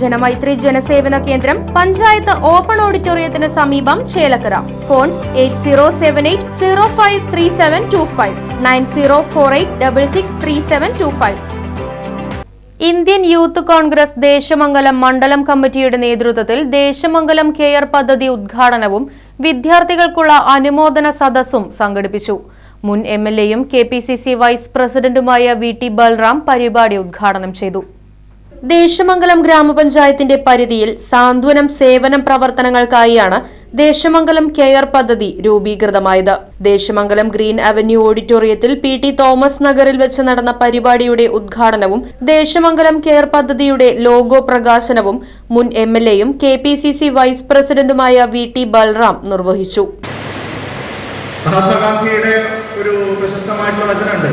ജനമൈത്രി ജനസേവന കേന്ദ്രം പഞ്ചായത്ത് ഓപ്പൺ ഓഡിറ്റോറിയത്തിന് സമീപം Chelakkara. Phone eight zero seven eight zero five three seven two five nine zero four eight double six three seven two five. Indian youth congress Desamangalam മണ്ഡലം കമ്മിറ്റിയുടെ നേതൃത്വത്തിൽ Desamangalam care പദ്ധതി ഉദ്ഘാടനവും വിദ്യാർത്ഥികൾക്കുള്ള അനുമോദന സദസ്സും സംഘടിപ്പിച്ചു. മുൻ എം എൽ എയും K P C C vice പ്രസിഡന്റുമായ വി ടി ബൽറാം പരിപാടി ഉദ്ഘാടനം ചെയ്തു. ദേശമംഗലം ഗ്രാമപഞ്ചായത്തിന്റെ പരിധിയിൽ സാന്ത്വനം സേവനം പ്രവർത്തനങ്ങൾക്കായാണ് ദേശമംഗലം കെയർ പദ്ധതി രൂപീകൃതമായത്. ദേശമംഗലം ഗ്രീൻ അവന്യൂ ഓഡിറ്റോറിയത്തിൽ പി ടി തോമസ് നഗറിൽ വെച്ച് നടന്ന പരിപാടിയുടെ ഉദ്ഘാടനവും ദേശമംഗലം കെയർ പദ്ധതിയുടെ ലോഗോ പ്രകാശനവും മുൻ എം എൽ എയും K P C C vice പ്രസിഡന്റുമായ വി ടി ബൽറാം നിർവഹിച്ചു. മഹാത്മാഗാന്ധിയുടെ ഒരു പ്രശസ്തമായിട്ടുള്ള വചനമുണ്ട്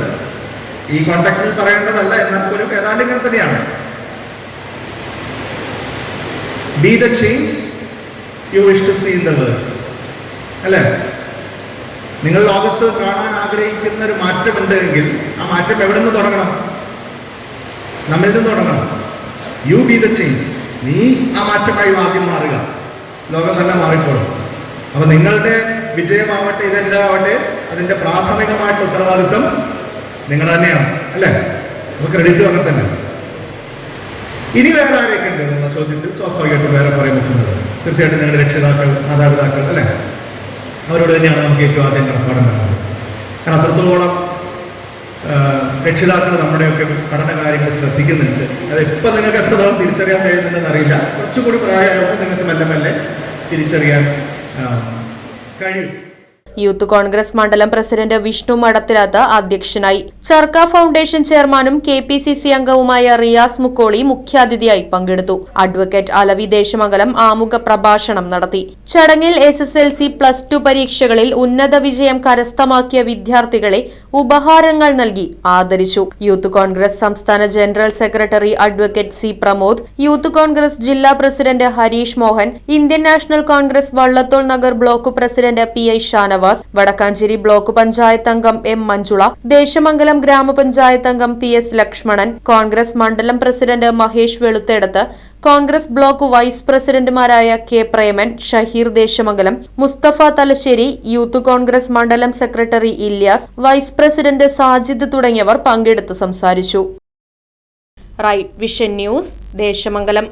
ഈ കോണ്ടെക്സ്റ്റിൽ പറയേണ്ടതല്ല എന്നാൽ ഏതാണ്ട് ഇങ്ങനെ തന്നെയാണ്. Be the change you wish to see in the world അല്ലേ? നിങ്ങൾ ലോകത്ത് കാണാൻ ആഗ്രഹിക്കുന്ന ഒരു മാറ്റമുണ്ട് എങ്കിൽ ആ മാറ്റം എവിടെ നിന്ന് തുടങ്ങണം? നമ്മിൽ നിന്ന് തുടങ്ങണം. യു ബി ദ ചേഞ്ച് നീ ആ മാറ്റമായി ആദ്യം മാറുക. ലോകം തന്നെ മാറിക്കോളും. അപ്പൊ നിങ്ങളുടെ വിജയമാവട്ടെ ഇതെന്താവട്ടെ? അതിന്റെ പ്രാഥമികമായിട്ടുള്ള ഉത്തരവാദിത്വം നിങ്ങൾ തന്നെയാണ്. അല്ലേ? അപ്പൊ ക്രെഡിറ്റ് അങ്ങനെ തന്നെ ഇനി വേറെ ആരെയൊക്കെ ഉണ്ട് എന്നുള്ള ചോദ്യത്തിൽ സ്വാഭാവികമായിട്ടും വേറെ പറയാൻ പറ്റുന്നത് തീർച്ചയായിട്ടും നിങ്ങളുടെ രക്ഷിതാക്കൾ മാതാപിതാക്കൾ അല്ലേ? അവരോട് തന്നെയാണ് നമുക്ക് ഏറ്റവും ആദ്യം കടപ്പാടം വേണ്ടത് കാരണം അത്രത്തോളം രക്ഷിതാക്കൾ നമ്മുടെയൊക്കെ പഠന കാര്യങ്ങൾ ശ്രദ്ധിക്കുന്നുണ്ട്. അത് ഇപ്പം നിങ്ങൾക്ക് എത്രത്തോളം തിരിച്ചറിയാൻ കഴിയുന്നുണ്ടെന്ന് അറിയില്ല. കുറച്ചുകൂടി പ്രായമാകുമ്പോൾ നിങ്ങൾക്ക് മെല്ലെ മെല്ലെ തിരിച്ചറിയാൻ കഴിയും. യൂത്ത് കോൺഗ്രസ് മണ്ഡലം പ്രസിഡന്റ് വിഷ്ണു മടത്തിലത്ത് അധ്യക്ഷനായി. ചർക്ക ഫൗണ്ടേഷൻ ചെയർമാനും കെ പി സി സി അംഗവുമായ റിയാസ് മുക്കോളി മുഖ്യാതിഥിയായി പങ്കെടുത്തു. അഡ്വക്കേറ്റ് അലവി ദേശമംഗലം ആമുഖ പ്രഭാഷണം നടത്തി. ചടങ്ങിൽ S S L C plus two പരീക്ഷകളിൽ ഉന്നത വിജയം കരസ്ഥമാക്കിയ വിദ്യാർത്ഥികളെ ഉപഹാരങ്ങൾ നൽകി ആദരിച്ചു. യൂത്ത് കോൺഗ്രസ് സംസ്ഥാന general secretary advocate C Pramod youth congress ജില്ലാ president Harish Mohan Indian national congress Vallathol Nagar block president P I Shanavas Vadakkanchery block panchayat അംഗം എം മഞ്ജുള ദേശമംഗലം ഗ്രാമപഞ്ചായത്ത് അംഗം പി എസ് ലക്ഷ്മണൻ കോൺഗ്രസ് മണ്ഡലം president Mahesh Veluthedath congress block vice പ്രസിഡന്റുമാരായ K Preman Shaheer Desamangalam Mustafa Thalassery youth congress മണ്ഡലം secretary Ilyas vice president Sajid തുടങ്ങിയവർ പങ്കെടുത്ത് സംസാരിച്ചു. Right vision news Desamangalam.